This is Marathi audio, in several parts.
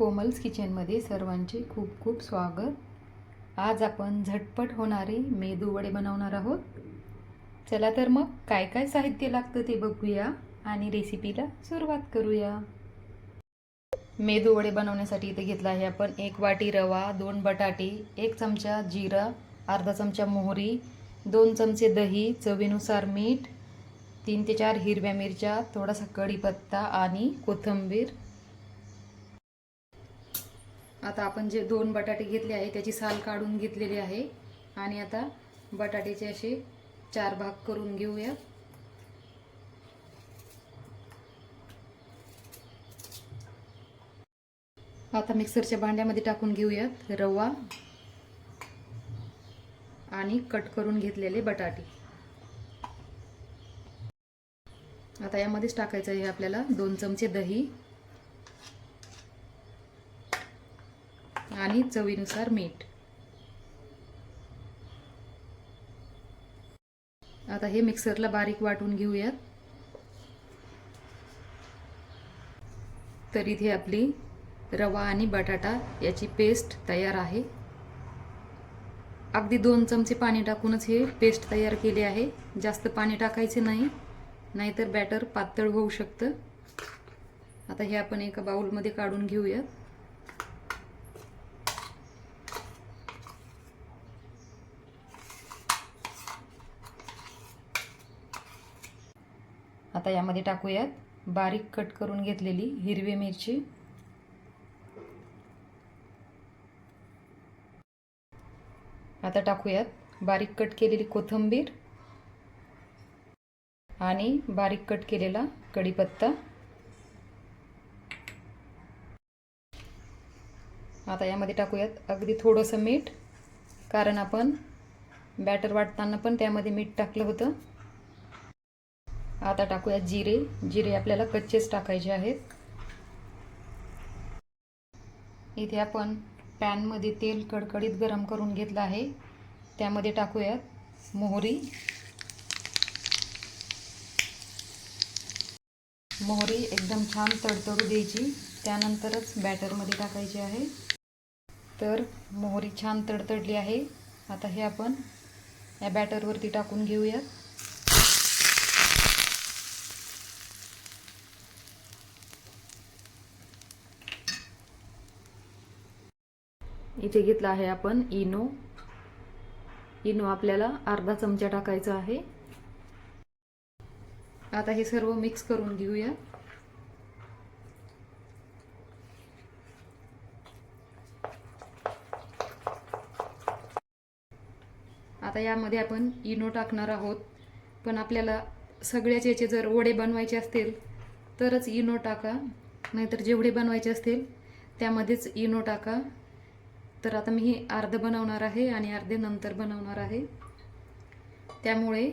कोमल्स किचनमध्ये सर्वांचे खूप खूप स्वागत. आज आपण झटपट होणारे मेदू वडे बनवणार आहोत. चला तर मग काय काय साहित्य लागतं ते बघूया आणि रेसिपीला सुरुवात करूया. मेदू वडे बनवण्यासाठी इथे घेतला आहे आपण एक वाटी रवा दोन बटाटे एक चमचा जिरा अर्धा चमचा मोहरी दोन चमचे दही चवीनुसार मीठ तीन ते चार हिरव्या मिरच्या थोडासा कढीपत्ता आणि कोथिंबीर आता आपण जे दोन बटाटे घेतले आहे त्याची साल काढून घेतलेली आहे. आणि आता बटाट्याचे असे चार भाग करून घेऊया. आता मिक्सरच्या भांड्यामध्ये टाकून घेऊयात रवा आणि कट करून घेतलेले बटाटे. आता यामध्येच टाकायचं आहे आपल्याला दोन चमचे दही. आणि चवीनुसार मीठ. आता हे मिक्सरला बारीक वाटून घेऊयात. तर इथे आपली रवा आणि बटाटा याची पेस्ट तयार आहे. अगदी दोन चमचे पाणी टाकूनच हे पेस्ट तयार केले आहे. जास्त पाणी टाकायचे नाही नाहीतर बॅटर पातळ होऊ शकतं. आता हे आपण एका बाउलमध्ये काढून घेऊयात. आता यामध्ये टाकूयात. बारीक कट करून घेतलेली हिरवी मिरची. आता टाकूयात. बारीक कट केलेली कोथिंबीर आणि बारीक कट केलेला कढीपत्ता. आता यामध्ये टाकूयात अगदी थोडंसं मीठ कारण आपण बॅटर वाटताना पण त्यामध्ये मीठ टाकलं होतं. आता टाकूयात जिरे. जिरे आपल्याला कच्चेच टाकायचे आहेत. इथे आपण पॅनमध्ये तेल कडकडीत गरम करून घेतलं आहे. त्यामध्ये टाकूयात मोहरी. मोहरी एकदम छान तडतडू द्यायची. त्यानंतरच बॅटरमध्ये टाकायची आहे. तर मोहरी छान तडतडली आहे. आता हे आपण या बॅटरवरती टाकून घेऊयात. इथे घेतला आहे आपण इनो. इनो आपल्याला अर्धा चमचा टाकायचा आहे. आता हे सर्व मिक्स करून घेऊया. आता यामध्ये आपण इनो टाकणार आहोत. पण आपल्याला सगळ्याच याचे जर वडे बनवायचे असतील तरच इनो टाका. नाहीतर जेवढे बनवायचे असतील त्यामध्येच इनो टाका. तर आता मी हे अर्ध बनवणार आहे आणि अर्धे नंतर बनवणार आहे. त्यामुळे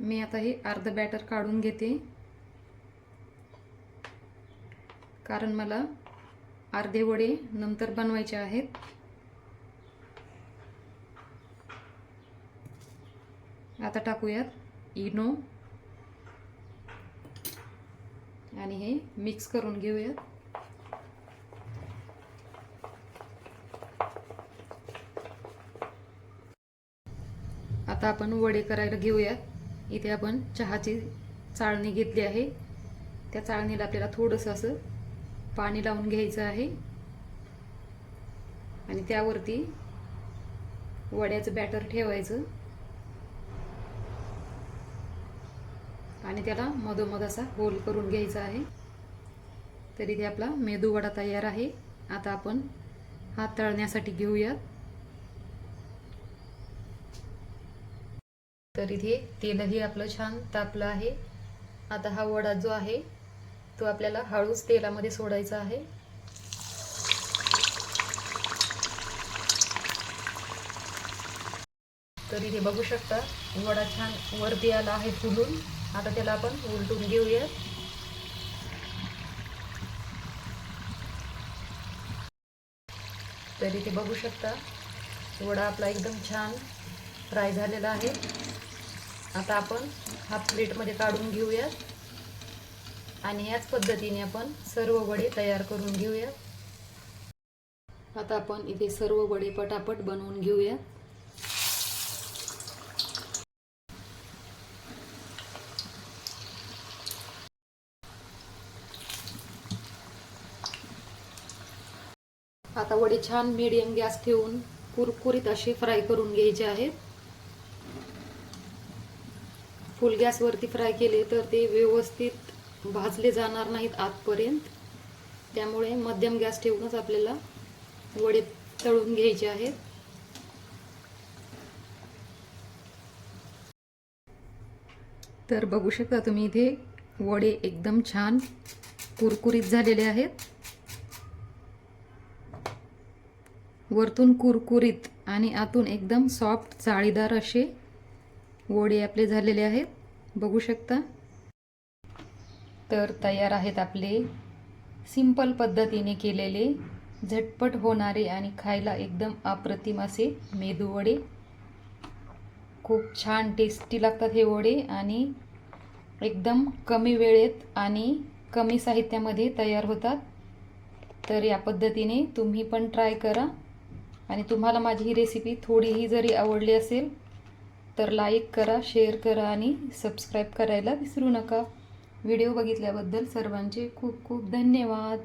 मी आता हे अर्ध बॅटर काढून घेते. कारण मला अर्धे वडे नंतर बनवायचे आहेत. आता टाकूयात इनो. आणि हे मिक्स करून घेऊयात. आता आपण वडे करायला घेऊयात इथे आपण चहाची चाळणी घेतली आहे. त्या चाळणीला आपल्याला थोडंसं असं पाणी लावून घ्यायचं आहे. आणि त्यावरती वड्याचं बॅटर ठेवायचं. आणि त्याला मधोमध असा होल करून घ्यायचा आहे. तरी ते आपला मेदू वडा तयार आहे. आता आपण हा तळण्यासाठी घेऊयात. तर इथे तेलही आपलं छान तापलं आहे. आता हा वडा जो आहे तो आपल्याला हळूच तेलामध्ये सोडायचा आहे. तर इथे बघू शकता वडा छान वरती आला आहे फुलून. आता त्याला आपण उलटून घेऊया. तर इथे बघू शकता वडा आपला एकदम छान फ्राय झालेला आहे. आता आपण हा प्लेटमध्ये काढून घेऊयात. आणि याच पद्धतीने आपण सर्व वडे तयार करून घेऊयात. आता आपण इथे सर्व वडे पटापट बनवून घेऊया आता वडे छान मीडियम गॅस ठेवून कुरकुरीत असे फ्राय करून घ्यायचे आहेत. फुल गॅसवरती फ्राय केले तर ते व्यवस्थित भाजले जाणार नाहीत आतपर्यंत. त्यामुळे मध्यम गॅस ठेवूनच आपल्याला वडे तळून घ्यायचे आहेत. तर बघू शकता तुम्ही इथे वडे एकदम छान कुरकुरीत झालेले आहेत. वरतून कुरकुरीत आणि आतून एकदम सॉफ्ट जाळीदार असे वडे आपले झालेले आहेत. बघू शकता. तर तयार आहेत आपले. सिंपल पद्धतीने केलेले झटपट होणारे आणि खायला एकदम अप्रतिम असे मेदू वडे. खूप छान टेस्टी लागतात हे वडे आणि एकदम कमी वेळेत आणि कमी साहित्यामध्ये तयार होतात. तर या पद्धतीने तुम्ही पण ट्राय करा. आणि तुम्हाला माझी ही रेसिपी थोडीही जरी आवडली असेल तर लाईक करा शेअर करा आणि सबस्क्राईब करायला विसरू नका. व्हिडिओ बघितल्याबद्दल सर्वांचे खूप खूप धन्यवाद.